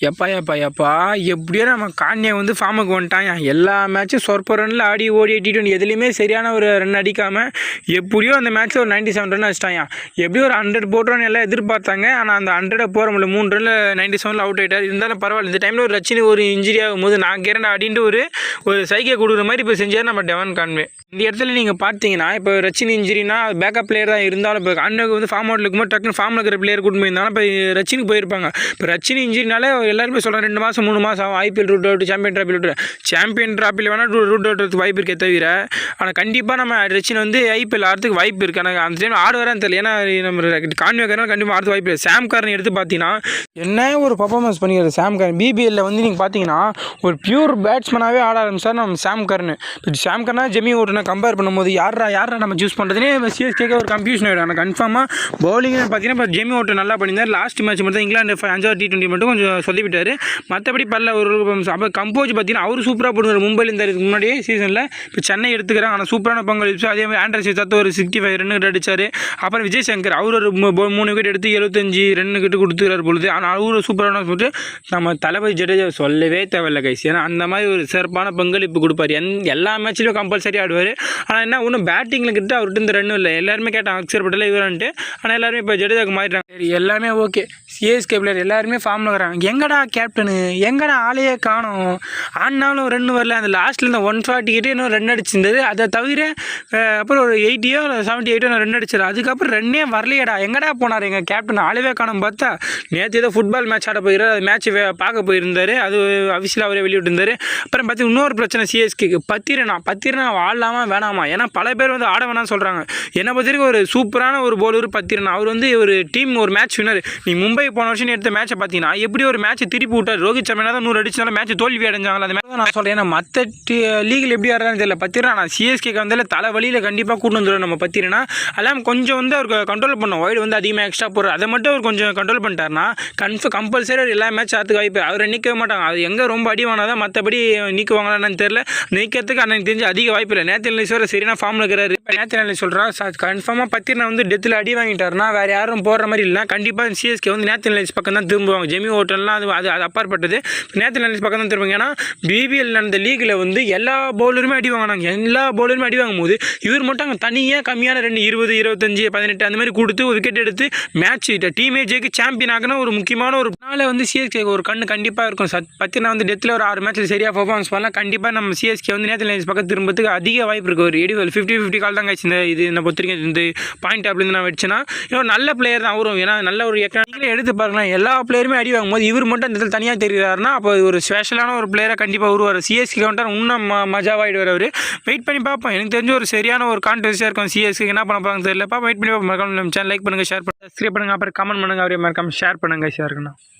எப்பா எப்பா எப்பா? எப்படியோ நம்ம கான்யா வந்து ஃபார்முக்கு வந்துட்டான். எல்லா மேட்சும் சொற்ப ரன்னில் ஆடி ஓடி டி டுவெண்ட்டி எதுலேயுமே சரியான ஒரு ரன் அடிக்காமல் எப்படியோ அந்த மேட்ச்சில் ஒரு நைன்ட்டி செவன் ரன் அடிச்சிட்டான் எப்படியோ ஒரு ஹண்ட்ரட் போடுறோன்னு எல்லாம் எதிர்பார்த்தாங்க. ஆனால் அந்த ஹண்ட்ரடை போகிற முடியல. மூணு ரனில் நைன்ட்டி செவனில் அவுட் ஆகிட்டார் இருந்தாலும் பரவாயில்ல. இந்த டைமில் ஒரு ரச்சினி ஒரு இன்ஜுரி ஆகும்போது நான் கேரண்டா அடின்ட்டு ஒரு ஒரு சைக்கை கொடுக்குற மாதிரி இப்போ செஞ்சார் நம்ம டெவன் கான்வே இந்த இடத்துல நீங்கள் பார்த்தீங்கன்னா இப்போ ரச்சினி இன்ஜுரினா பேக்கப் பிளேயர் தான் இருந்தாலும் இப்போ கான்வேக்கு வந்து ஃபார்ம் அவுட்ல இருக்கும்போது டக்குன்னு ஃபார்மில் இருக்கிற பிளேயர் கூட்டு போயிருந்தாலும் இப்போ ரச்சினுக்கு போயிருப்பாங்க. இப்போ ரச்சினி இன்ஜுரினாலே எல்லாருமே சொல்கிறேன் ரெண்டு மாதம் மூணு மாதம் ஆகும். IPL root out champion trophy root champion ட்ராஃபியில் வேணால் ரூட் ரூட் அவுட்டுக்கு வாய்ப்பு இருக்கே தவிர ஆனால் கண்டிப்பாக நம்ம ரச்சின் வந்து ஐபிஎல் ஆடுறதுக்கு வாய்ப்பு இருக்குது ஆனால் அந்த டைம் ஆடு வரான்னு தெரியல. ஏன்னா நம்ம கான்வேக்கர்னால் கண்டிப்பாக ஆடுறது வாய்ப்பு இல்லை. சாம் காரன் எடுத்து பார்த்தீங்கன்னா என்ன ஒரு பர்ஃபார்மன்ஸ் பண்ணிக்கிறது சாம் காரன்? பிபிஎல்ல வந்து நீங்கள் பார்த்தீங்கன்னா ஒரு பியூர் பேட்ஸ்மேனாகவே ஆட ஆரம்பிச்சார் நம்ம சாம் காரன். இப்போ சாம் கர்னா ஜெமி ஓட்டுனா கம்பேர் பண்ணும்போது யாரா யாரா நம்ம சூஸ் பண்ணுறதுனே சிஎஸ்கேக்கு ஒரு கன்ஃபியூஷன் ஆகிடும் ஆனால் கன்ஃபார்மாக பவுலிங்னு பார்த்தீங்கன்னா இப்போ ஜெமி ஓட்டு நல்லா பண்ணியிருந்தார். லாஸ்ட் மேட்ச் மட்டும் தான் இங்கிலாந்து அஞ்சாவது டி ட்வெண்ட்டி மட்டும் கொஞ்சம் சொல்லிவிட்டார். மற்றபடி பல்ல ஒரு அப்போ கம்போஸ் பார்த்தீங்கன்னா அவர் சூப்பராக போடுவார். மும்பையில் இந்த முன்னாடியே சீசனில் இப்போ சென்னை எடுத்துக்கிறாங்க. ஆனால் சூப்பரான பங்களிப்பு அதே மாதிரி ஆண்ட்ரஸ் தத்து ஒரு சிக்ஸ்டி ஃபைவ் ரன் அடிச்சார். அப்புறம் விஜய் சங்கர் அவர் ஒரு மூணு விக்கெட் எடுத்து எழுபத்தஞ்சு ரன் கிட்ட கொடுத்துக்கிறார் பொழுது. ஆனால் அவரு சூப்பரான சொல்லிட்டு நம்ம தளபதி ஜடேஜா சொல்லவே தேவையில்ல கைஸ் ஏன்னா அந்த மாதிரி ஒரு சிறப்பான பங்களிப்பு கொடுப்பார். எந் எல்லா மேட்ச்லையும் கம்பல்சரி ஆடுவார். ஆனால் என்ன ஒன்றும் பேட்டிங்கில் கிட்ட அவர்கிட்ட இந்த ரன்னும் இல்லை. எல்லாருமே கேட்டாங்க அக்ஷர் பட்டேல் இவரான்ட்டு. ஆனால் எல்லாருமே இப்போ ஜடேஜாக்கு மாறிட்டாங்க. சரி எல்லாமே ஓகே சிஎஸ்கே பிளேயர் எல்லாருமே ஃபார்மில் வராங்க. எங்கடா கேப்டனு எங்கடா ஆளையே காணோம்? ஆனாலும் ரன் வரல. அந்த லாஸ்ட்டில் இந்த ஒன் ஃபார்ட்டி கிட்டே இன்னும் ரன் அடிச்சிருந்தது. அதை தவிர அப்புறம் ஒரு எயிட்டியோ செவன்ட்டி எயிட்டோ ரன் அடிச்சார் அதுக்கப்புறம் ரன்னே வரலையடா. எங்கடா போனார் எங்கள் கேப்டன் ஆளவே காணும் பார்த்தா நேற்று ஏதோ ஃபுட்பால் மேட்ச் ஆட போயிரு அது மேட்ச் பார்க்க போயிருந்தார். அது அஃபிஷியலாக அவரே வெளியிட்டிருந்தார். அப்புறம் பார்த்து இன்னொரு பிரச்சனை சிஎஸ்கேக்கு பத்திரனா பத்திரனா ஆடலாமா வேணாமா? ஏன்னா பல பேர் வந்து ஆட வேணாம்னு சொல்கிறாங்க என்னை பொறுத்த வரைக்கும் ஒரு சூப்பரான ஒரு பவுலர் பத்திரனா. அவர் வந்து ஒரு டீம் ஒரு மேட்ச் வினர் நீ மும்பை போன வருஷம் எடுத்த மேட்ச்சை பார்த்தீங்கன்னா எப்படி ஒரு மேட்ச் திருப்பி விட்டார். ரோஹித் சர்மா தான் நூறு அடிச்சாலும் மேட்ச் தோல்வி அடைஞ்சாங்களா? அந்த மாதிரி நான் சொல்கிறேன் ஏன்னா மற்ற லீகில் எப்படி ஆடுறான்னு தெரியல. பத்திரா நான் சிஎஸ்கேக்கு வந்தால தலை வழியில் கண்டிப்பாக கூட்டு வந்துடும் நம்ம பத்திரனா. அதெல்லாம் கொஞ்சம் வந்து அவருக்கு கண்ட்ரோல் பண்ணோம். ஒய்டு வந்து அதிகமாக எக்ஸ்ட்ரா போடுறாரு அதை மட்டும் அவர் கொஞ்சம் கண்ட்ரோல் பண்ணிட்டாருன்னா கன்ஃபார்ம் கம்பல்சரி அவர் எல்லா மேட்ச் ஆற்றுக்கு வாய்ப்பு அவரை நிற்கவே மாட்டாங்க. அது எங்கே ரொம்ப அடி வாங்கினாதான் மற்றபடி நீக்குவாங்களான்னு தெரியல. நீக்கிறதுக்கு அன்னைக்கு தெரிஞ்சு அதிக வாய்ப்பு இல்லை. நேற்று நிலைஸ்வரர் சரியான ஃபார்மில் இருக்கிறாரு. இப்போ நேற்று நிலை சொல்கிறா கன்ஃபார்மாக பத்திரனா வந்து டெத்தில் அடி வாங்கிட்டார்னா வேறு யாரும் போடுற மாதிரி இல்லை கண்டிப்பாக சிஎஸ்கே வந்து நேற்று நிலைஸ் பக்கம் தான் திரும்புவாங்க. ஜெமி ஹோட்டல்லாம் அது அது அது அப்பாற்பட்டது. நேற்று நினைச்சு பக்கம் தான் ஏன்னா பிபிஎல் நடந்த லீகில் வந்து எல்லா பவுலருமே அடி வாங்கினாங்க. எல்லா பவுலருமே அடி வாங்கும் போது இவர் மட்டும் அங்கே தனியாக கம்மியான ரெண்டு இருபது இருபத்தஞ்சு பதினெட்டு அந்த மாதிரி கொடுத்து ஒரு விக்கெட் எடுத்து மேட்ச் டீமே ஜெயிக்கு சாம்பியன் ஆகினா ஒரு முக்கியமான ஒரு நாளை வந்து சிஎஸ்கே ஒரு கண்ணு கண்டிப்பாக இருக்கும். சத் பத்தினா வந்து டெத்தில் ஒரு ஆறு மேட்ச்சில் சரியாக பர்ஃபார்மன்ஸ் பண்ணலாம். கண்டிப்பாக நம்ம சிஎஸ்கே வந்து நேற்று லைன்ஸ் பக்கம் திரும்பத்துக்கு அதிக வாய்ப்பு இருக்குது ஒரு எடிவல் ஃபிஃப்டி ஃபிஃப்டி கால் தான் காய்ச்சி இந்த இது என்ன பொறுத்திருக்கேன் இந்த பாயிண்ட் அப்படின்னு நான் வச்சுன்னா இன்னொரு நல்ல பிளேயர் தான். அவரும் ஏன்னா நல்ல ஒரு எக்கனாமிக்கலே எடுத்து பாருங்களேன். எல்லா பிளேயருமே அடி வாங்கும்போது இவர் மட்டும் இந்த இடத்துல தனியாக தெரிகிறாருன்னா அப்போ ஒரு ஸ்பெஷலான ஒரு பிளேயராக கண்டிப்பாக உருவார். சிஎஸ்கே கவுண்டர் இன்னும் ம மஜாவாயிடுவார் அவர். வெயிட் பண்ணி பார்ப்போம். எனக்கு தெரிஞ்ச ஒரு சரியான ஒரு கான்ட்ரவர்சியாக இருக்கும். சிஎஸ்க்கு என்ன பண்ண போகிறாங்க தெரியல. வெயிட் பண்ணி பார்ப்போம். மறக்காம சேனல் லைக் பண்ணுங்கள் ஷேர் பண்ணுங்கள் சப்ஸ்கிரைப் பண்ணுங்கள் அப்புறம் கமெண்ட் பண்ணுங்கள் அவரே மறக்காமல் ஷேர் பண்ணுங்கள் ஷேர் இருக்குண்ணா